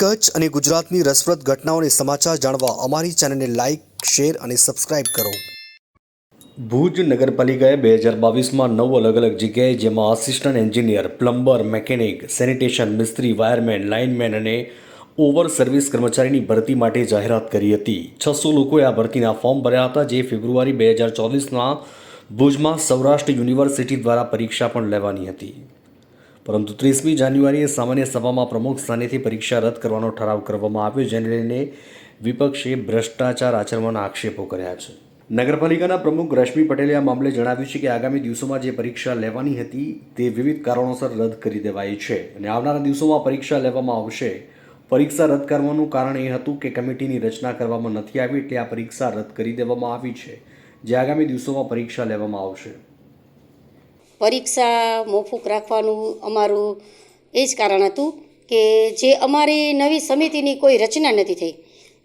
કચ્છ અને ગુજરાતની રસપ્રદ ઘટનાઓને સમાચાર જાણવા અમારી ચેનલને લાઇક શેર અને સબસ્ક્રાઇબ કરો. ભુજ નગરપાલિકાએ બે હજાર બાવીસમાં નવ અલગ અલગ જગ્યાએ જેમાં assistant engineer, plumber, mechanic, sanitation મિસ્ત્રી, વાયરમેન, લાઇનમેન અને ઓવર સર્વિસ કર્મચારીની ભરતી માટે જાહેરાત કરી હતી. છસો લોકોએ આ ભરતીના ફોર્મ ભર્યા હતા, જે ફેબ્રુઆરી બે હજાર ચોવીસના ભુજમાં સૌરાષ્ટ્ર યુનિવર્સિટી દ્વારા પરીક્ષા પણ લેવાની હતી. પરંતુ ત્રીસમી જાન્યુઆરીએ સામાન્ય સભામાં પ્રમુખ સ્થાનેથી પરીક્ષા રદ કરવાનો ઠરાવ કરવામાં આવ્યો, જેને લઈને વિપક્ષે ભ્રષ્ટાચાર આચરવાના આક્ષેપો કર્યા છે. નગરપાલિકાના પ્રમુખ રશ્મિ પટેલે આ મામલે જણાવ્યું છે કે આગામી દિવસોમાં જે પરીક્ષા લેવાની હતી તે વિવિધ કારણોસર રદ કરી દેવાઈ છે અને આવનારા દિવસોમાં પરીક્ષા લેવામાં આવશે. પરીક્ષા રદ કરવાનું કારણ એ હતું કે કમિટીની રચના કરવામાં નથી આવી એટલે આ પરીક્ષા રદ કરી દેવામાં આવી છે. જે આગામી દિવસોમાં પરીક્ષા લેવામાં આવશે. પરીક્ષા મોફૂક રાખવાનું અમારું એ જ કારણ હતું કે જે અમારી નવી સમિતિની કોઈ રચના નથી થઈ.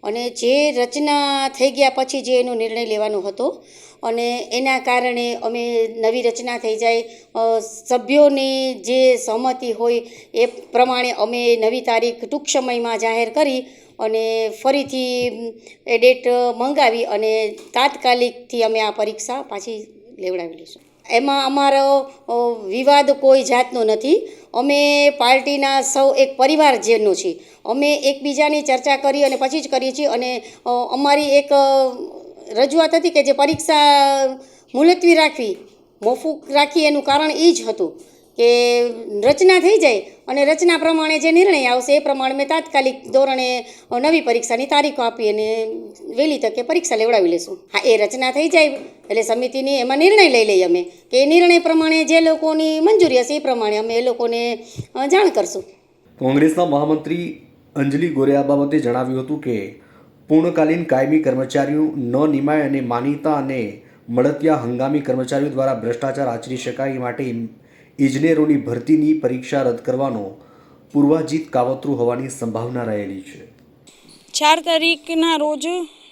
અને જે રચના થઈ ગયા પછી જે એનો નિર્ણય લેવાનો હતો અને એના કારણે અમે નવી રચના થઈ જાય સભ્યોની જે સહમતિ હોય એ પ્રમાણે અમે નવી તારીખ ટૂંક સમયમાં જાહેર કરી અને ફરીથી એ ડેટ મંગાવી અને તાત્કાલિકથી અમે આ પરીક્ષા પાછી લેવડાવી લઈશું. એમાં અમારો વિવાદ કોઈ જાતનો નથી. અમે પાર્ટીના સૌ એક પરિવાર જેનો છીએ. અમે એકબીજાની ચર્ચા કરી અને પછી જ કરીએ છીએ અને અમારી એક રજૂઆત હતી કે જે પરીક્ષા મુલતવી રાખવી, મોફૂક રાખી એનું કારણ એ જ હતું. કે રચના થઈ જાય અને રચના પ્રમાણે જે નિર્ણય આવશે એ પ્રમાણે મેં તાત્કાલિક ધોરણે નવી પરીક્ષાની તારીખો આપી અને વહેલી તકે પરીક્ષા લેવડાવી લઈશું હા, એ રચના થઈ જાય એટલે સમિતિની એમાં નિર્ણય લઈ લઈએ અમે, કે એ નિર્ણય પ્રમાણે જે લોકોની મંજૂરી હશે એ પ્રમાણે અમે એ લોકોને જાણ કરશું. કોંગ્રેસના મહામંત્રી અંજલિ ગોરિયા બાબતે જણાવ્યું હતું કે, પૂર્ણકાલીન કાયમી કર્મચારીઓ ન નિમાય અને માનીતા અને મળતિયા હંગામી કર્મચારીઓ દ્વારા ભ્રષ્ટાચાર આચરી શકાય એ માટે ઇજનેરોની ભરતીની પરીક્ષા રદ કરવાનો પૂર્વાજીત કાવતરું હોવાની સંભાવના રહેલી છે. ચાર તારીખના રોજ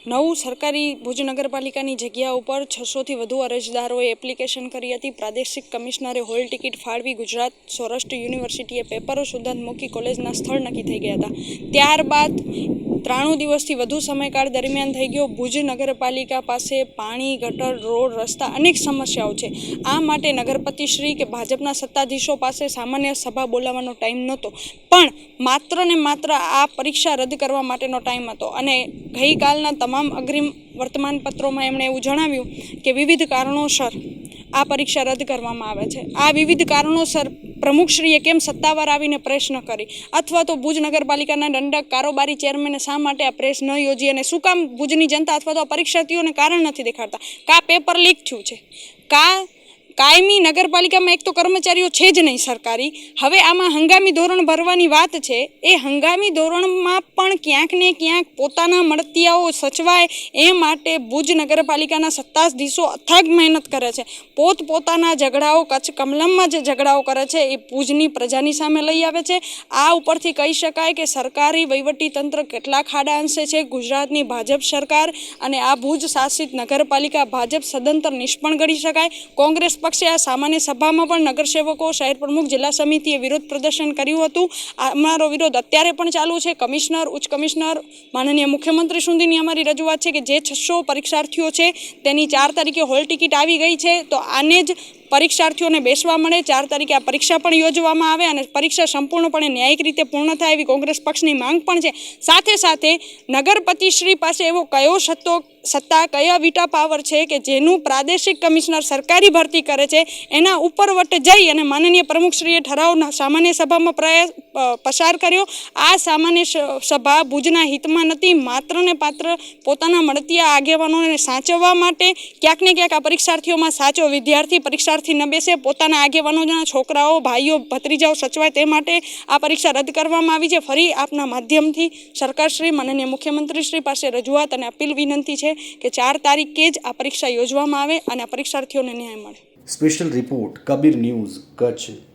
નવું સરકારી ભુજ નગરપાલિકાની જગ્યા ઉપર છસોથી વધુ અરજદારોએ એપ્લિકેશન કરી હતી. પ્રાદેશિક કમિશનરે હોલ ટિકિટ ફાળવી ગુજરાત સૌરાષ્ટ્ર યુનિવર્સિટીએ પેપરો સુધાન મૂકી કોલેજના સ્થળ નક્કી થઈ ગયા હતા. ત્યારબાદ ત્રાણું દિવસથી વધુ સમયકાળ દરમિયાન થઈ ગયો. ભુજ નગરપાલિકા પાસે પાણી, ગટર, રોડ, રસ્તા અનેક સમસ્યાઓ છે. આ માટે નગરપતિશ્રી કે ભાજપના સત્તાધીશો પાસે સામાન્ય સભા બોલાવવાનો ટાઈમ નહોતો. પણ માત્ર ને માત્ર આ પરીક્ષા રદ કરવા માટેનો ટાઈમ હતો અને ગઈકાલના તમામ અગ્રિમ વર્તમાનપત્રોમાં એમણે એવું જણાવ્યું કે વિવિધ કારણોસર આ પરીક્ષા રદ કરવામાં આવે છે. આ વિવિધ કારણોસર પ્રમુખશ્રીએ કેમ સત્તાવાર આવીને પ્રેસ ન કરી? અથવા તો ભુજ નગરપાલિકાના દંડક કારોબારી ચેરમેને શા માટે આ પ્રેસ ન યોજી અને શું કામ ભુજની જનતા અથવા તો પરીક્ષાર્થીઓને કારણ નથી દેખાડતા? કા પેપર લીક થયું છે? કા કાયમી નગરપાલિકામાં એક તો કર્મચારીઓ છે જ નહીં સરકારી. હવે આમાં હંગામી ધોરણ ભરવાની વાત છે. એ હંગામી ધોરણમાં પણ ક્યાંક ને ક્યાંક પોતાના મળતિયાઓ સચવાય એ માટે ભુજ નગરપાલિકાના સત્તાધીશો અથાગ મહેનત કરે છે. પોત પોતાના ઝઘડાઓ, કચ્છ કમલમમાં જે ઝઘડાઓ કરે છે એ ભુજની પ્રજાની સામે લઈ આવે છે. આ ઉપરથી કહી શકાય કે સરકારી વહીવટી તંત્ર કેટલા ખાડા અંશે છે. ગુજરાતની ભાજપ સરકાર અને આ ભુજ શાસિત નગરપાલિકા ભાજપ સદંતર નિષ્ફળ ગણી શકાય. કોંગ્રેસ પક્ષે આ સામાન્ય સભામાં પણ નગરસેવકો, શહેર પ્રમુખ, જિલ્લા સમિતિએ વિરોધ પ્રદર્શન કર્યું હતું. અમારો વિરોધ અત્યારે પણ ચાલુ છે. કમિશનર, ઉચ્ચ કમિશનર, માનનીય મુખ્યમંત્રી સુધીની અમારી રજૂઆત છે કે જે છસો પરીક્ષાર્થીઓ છે તેની ચાર તારીખે હોલ ટિકિટ આવી ગઈ છે. તો આને જ પરીક્ષાર્થીઓને બેસવા મળે. ચાર તારીખે આ પરીક્ષા પણ યોજવામાં આવે અને પરીક્ષા સંપૂર્ણપણે ન્યાયિક રીતે પૂર્ણ થાય એવી કોંગ્રેસ પક્ષની માંગ પણ છે. સાથે સાથે નગરપતિશ્રી પાસે એવો કયો સત્તો, સત્તા, કયા વિટા પાવર છે કે જેનું પ્રાદેશિક કમિશનર સરકારી ભરતી કરે છે, એના ઉપરવટ જઈ અને માનનીય પ્રમુખશ્રીએ ઠરાવ સામાન્ય સભામાં પ્રયાસ પસાર કર્યો. આ સામાન્ય સભા ભુજના હિતમાં નથી, માત્ર ને પાત્ર પોતાના મળતી આગેવાનોને સાચવવા માટે ક્યાંક ને ક્યાંક આ પરીક્ષાર્થીઓમાં સાચો વિદ્યાર્થી પરીક્ષાર્થી ન બેસે પોતાના આગેવાનોના છોકરાઓ, ભાઈઓ, ભત્રીજાઓ સચવાય તે માટે આ પરીક્ષા રદ કરવામાં આવી છે. ફરી આપના માધ્યમથી સરકારશ્રી, માનનીય મુખ્યમંત્રીશ્રી પાસે રજૂઆત અને અપીલ વિનંતી છે કે ચાર તારીખે જ આ પરીક્ષા યોજવામાં આવે અને આ પરીક્ષાર્થીઓને ન્યાય મળે. Special report Kabir news Kutch